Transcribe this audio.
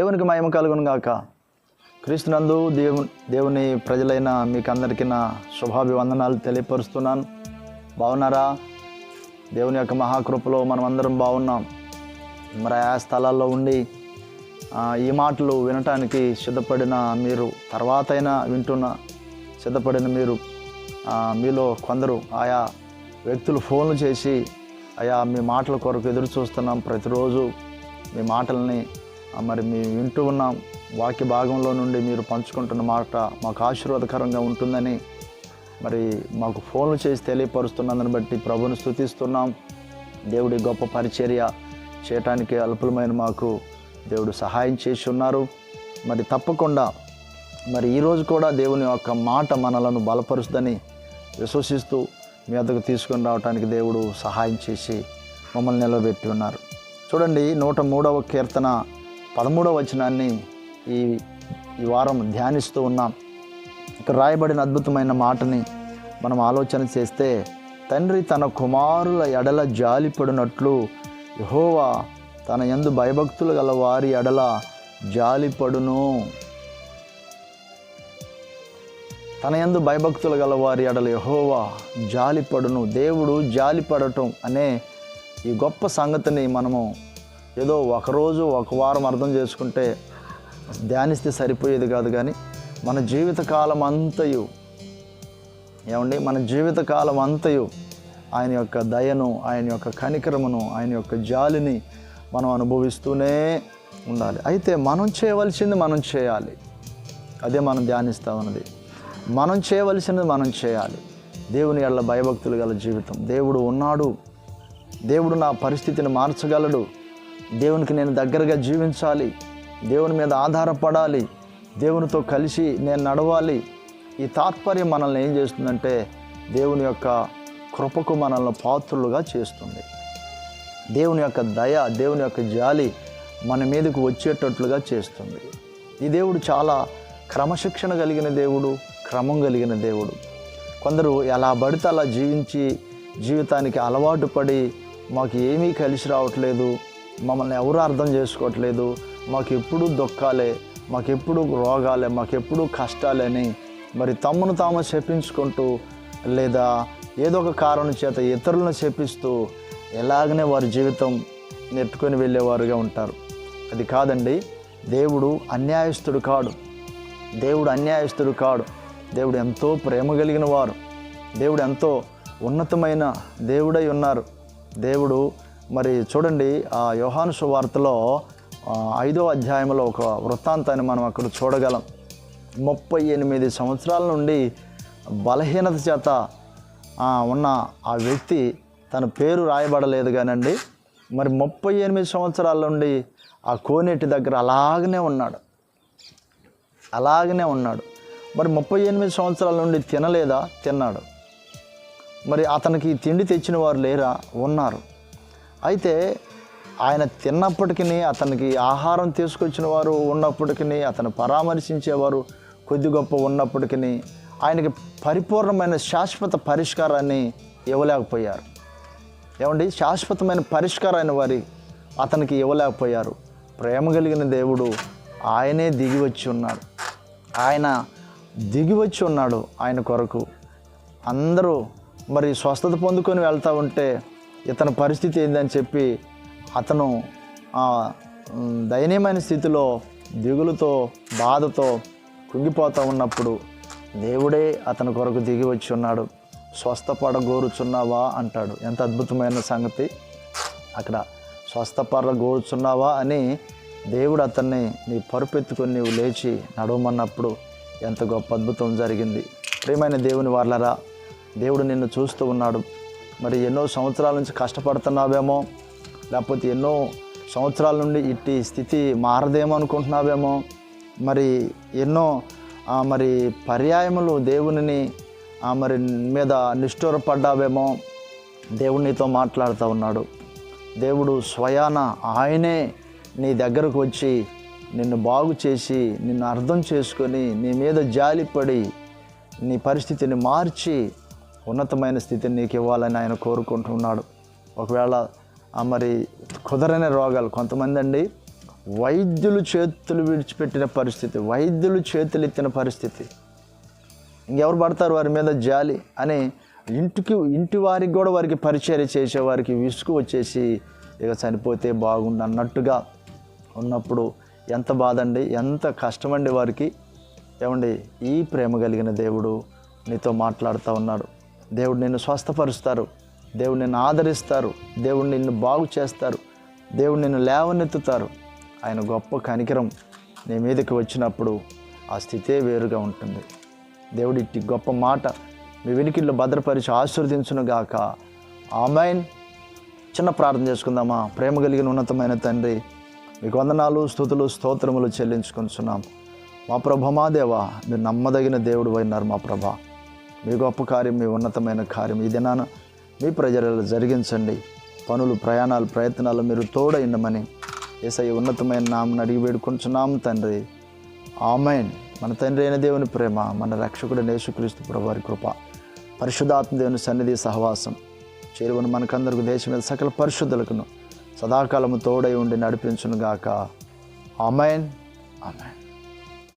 దేవునికి మహిమ కలుగును గాక. క్రీస్తునందు దేవు దేవుని ప్రజలైన మీకు అందరికీ నా శుభాభివందనాలు తెలియపరుస్తున్నాను. బాగున్నారా? దేవుని యొక్క మహాకృపలో మనం అందరం బాగున్నాం. మరి ఆ స్థలాల్లో ఉండి ఈ మాటలు వినటానికి సిద్ధపడిన మీరు తర్వాతైనా వింటున్న సిద్ధపడిన మీరు మీలో కొందరు ఆయా వ్యక్తులు ఫోన్లు చేసి అయా మీ మాటల కొరకు ఎదురు చూస్తున్నాం ప్రతిరోజు. మీ మాటల్ని మరి మేము వింటూ ఉన్నాం వాక్య భాగంలో నుండి మీరు పంచుకుంటున్న మాట మాకు ఆశీర్వాదకరంగా ఉంటుందని మరి మాకు ఫోన్లు చేసి తెలియపరుస్తున్నందుని బట్టి ప్రభుని స్థుతిస్తున్నాం. దేవుడి గొప్ప పరిచర్య చేయటానికి అల్పులమైన మాకు దేవుడు సహాయం చేసి ఉన్నారు. మరి తప్పకుండా మరి ఈరోజు కూడా దేవుని యొక్క మాట మనలను బలపరుస్తుందని విశ్వసిస్తూ మీ వద్దకు తీసుకొని రావడానికి దేవుడు సహాయం చేసి మమ్మల్ని నిలబెట్టి ఉన్నారు. చూడండి నూట మూడవ కీర్తన పదమూడవ వచనాన్ని ఈ ఈ వారం ధ్యానిస్తూ ఉన్నాం. ఇక్కడ రాయబడిన అద్భుతమైన మాటని మనం ఆలోచన చేస్తే తండ్రి తన కుమారుల ఎడల జాలిపడినట్లు యహోవా తన యందు భయభక్తులు గల వారి ఎడల జాలిపడును. తన ఎందు భయభక్తులు గల వారి ఎడల యహోవా జాలిపడును. దేవుడు జాలిపడటం అనే ఈ గొప్ప సంగతిని మనము ఏదో ఒకరోజు ఒక వారం అర్థం చేసుకుంటే ధ్యానిస్తే సరిపోయేది కాదు కానీ మన జీవితకాలం అంతయు ఏమండి? మన జీవితకాలం అంతయు ఆయన యొక్క దయను ఆయన యొక్క కనికరమును ఆయన యొక్క జాలిని మనం అనుభవిస్తూనే ఉండాలి. అయితే మనం చేయవలసింది మనం చేయాలి. అదే మనం ధ్యానిస్తా ఉన్నది. మనం చేయవలసింది మనం చేయాలి. దేవుని ఎళ్ళ భయభక్తులు గల జీవితం. దేవుడు ఉన్నాడు. దేవుడు నా పరిస్థితిని మార్చగలడు. దేవునికి నేను దగ్గరగా జీవించాలి. దేవుని మీద ఆధారపడాలి. దేవునితో కలిసి నేను నడవాలి. ఈ తాత్పర్యం మనల్ని ఏం చేస్తుందంటే దేవుని యొక్క కృపకు మనల్ని పాత్రులుగా చేస్తుంది. దేవుని యొక్క దయ దేవుని యొక్క జాలి మన మీదకు వచ్చేటట్లుగా చేస్తుంది. ఈ దేవుడు చాలా క్రమశిక్షణ కలిగిన దేవుడు క్రమం కలిగిన దేవుడు. కొందరు ఎలా పడితే అలా జీవించి జీవితానికి అలవాటు పడి మాకు ఏమీ కలిసి రావట్లేదు. మమ్మల్ని ఎవరు అర్థం చేసుకోవట్లేదు. మాకెప్పుడు దుఃఖాలే మాకెప్పుడు రోగాలే మాకెప్పుడు కష్టాలని మరి తమ్మును తాము చెప్పించుకుంటూ లేదా ఏదో ఒక కారణం చేత ఇతరులను చెప్పిస్తూ ఎలాగనే వారి జీవితం నెట్టుకొని వెళ్ళేవారుగా ఉంటారు. అది కాదండి దేవుడు అన్యాయస్తుడు కాడు. దేవుడు అన్యాయస్తుడు కాడు. దేవుడు ఎంతో ప్రేమ కలిగిన వారు. దేవుడు ఎంతో ఉన్నతమైన దేవుడై ఉన్నారు. దేవుడు మరి చూడండి ఆ యోహాను సువార్తలో ఐదో అధ్యాయంలో ఒక వృత్తాంతాన్ని మనం అక్కడ చూడగలం. ముప్పై ఎనిమిది సంవత్సరాల నుండి బలహీనత చేత ఉన్న ఆ వ్యక్తి తన పేరు రాయబడలేదు కానండి. మరి ముప్పై ఎనిమిది సంవత్సరాల నుండి ఆ కోనేటి దగ్గర అలాగనే ఉన్నాడు. అలాగనే ఉన్నాడు. మరి ముప్పై ఎనిమిది సంవత్సరాల నుండి తినలేదా? తిన్నాడు. మరి అతనికి తిండి తెచ్చిన వారు లేరా? ఉన్నారు. అయితే ఆయన తిన్నప్పటికీ అతనికి ఆహారం తీసుకొచ్చిన వారు ఉన్నప్పటికీ అతను పరామర్శించేవారు కొద్ది గొప్ప ఉన్నప్పటికీ ఆయనకి పరిపూర్ణమైన శాశ్వత పరిష్కారాన్ని ఇవ్వలేకపోయారు. ఏమండి? శాశ్వతమైన పరిష్కారాన్ని వారి అతనికి ఇవ్వలేకపోయారు. ప్రేమ కలిగిన దేవుడు ఆయనే దిగి వచ్చి ఉన్నాడు. ఆయన దిగి వచ్చి ఉన్నాడు ఆయన కొరకు. అందరూ మరి స్వస్థత పొందుకొని వెళ్తూ ఉంటే ఇతని పరిస్థితి ఏందని చెప్పి అతను ఆ, దయనీయమైన స్థితిలో దిగులుతో బాధతో కుంగిపోతూ ఉన్నప్పుడు దేవుడే అతని కొరకు దిగి వచ్చి ఉన్నాడు. స్వస్థపడ గోరుచున్నావా అంటాడు. ఎంత అద్భుతమైన సంగతి. అక్కడ స్వస్థపడగోరుచున్నావా? అని దేవుడు అతన్ని నీ పరుపెత్తుకొని నీవు లేచి నడవమన్నప్పుడు ఎంత గొప్ప అద్భుతం జరిగింది. ప్రియమైన దేవుని వాళ్ళరా దేవుడు నిన్ను చూస్తూ ఉన్నాడు. మరి ఎన్నో సంవత్సరాల నుంచి కష్టపడుతున్నావేమో లేకపోతే ఎన్నో సంవత్సరాల నుండి ఇట్టి స్థితి మారదేమో అనుకుంటున్నావేమో మరి ఎన్నో ఆ, మరి పర్యాయములు దేవునిని ఆ, మరి మీద నిష్ఠూరపడ్డావేమో దేవుడు నీతో మాట్లాడుతూ ఉన్నాడు. దేవుడు స్వయాన ఆయనే నీ దగ్గరకు వచ్చి నిన్ను బాగు చేసి నిన్ను అర్థం చేసుకొని నీ మీద జాలిపడి నీ పరిస్థితిని మార్చి ఉన్నతమైన స్థితిని నీకు ఇవ్వాలని ఆయన కోరుకుంటున్నాడు. ఒకవేళ మరి కుదరని రోగాలు కొంతమంది అండి వైద్యులు చేతులు విడిచిపెట్టిన పరిస్థితి వైద్యులు చేతులు ఎత్తిన పరిస్థితి. ఇంకెవరు పడతారు వారి మీద జాలి అని ఇంటికి ఇంటి వారికి కూడా వారికి పరిచయం చేసే వారికి విసుగు వచ్చేసి ఇక చనిపోతే బాగుండు అన్నట్టుగా ఉన్నప్పుడు ఎంత బాధ అండి ఎంత కష్టమండి వారికి. ఏమండి ఈ ప్రేమ కలిగిన దేవుడు నీతో మాట్లాడుతూ ఉన్నాడు. దేవుడు నిన్ను స్వస్థపరుస్తారు. దేవుడు నిన్ను ఆదరిస్తారు. దేవుడు నిన్ను బాగు చేస్తారు. దేవుడు నిన్ను లేవనెత్తుతారు. ఆయన గొప్ప కనికరం నీ మీదకి వచ్చినప్పుడు ఆ స్థితే వేరుగా ఉంటుంది. దేవుడి ఇట్టి గొప్ప మాట మీ వెనుకిళ్ళు భద్రపరిచి ఆశీర్వదించును గాక. ఆమెన్. చిన్న ప్రార్థన చేసుకుందామా? ప్రేమ కలిగిన ఉన్నతమైన తండ్రి మీకు వందనాలు స్థుతులు స్తోత్రములు చెల్లించుకొనిచున్నాం మా ప్రభ మా దేవ మీరు నమ్మదగిన దేవుడు అయినారు మా ప్రభ. మీ గొప్ప కార్యం మీ ఉన్నతమైన కార్యం ఈ దినాన మీ ప్రజలలో జరిగించండి. పనులు ప్రయాణాలు ప్రయత్నాలు మీరు తోడైండమని ఏసై ఉన్నతమైన నామని అడిగి వేడుకుంటున్నాం తండ్రి. ఆమెన్. మన తండ్రి అయిన దేవుని ప్రేమ మన రక్షకుడు నేసుక్రీస్తు ప్రభువారి కృప పరిశుద్ధాత్మ దేవుని సన్నిధి సహవాసం చేరువను మనకందరికి దేశం మీద సకల పరిశుద్ధులకును సదాకాలము తోడై ఉండి నడిపించునుగాక. ఆమెన్. ఆమెన్.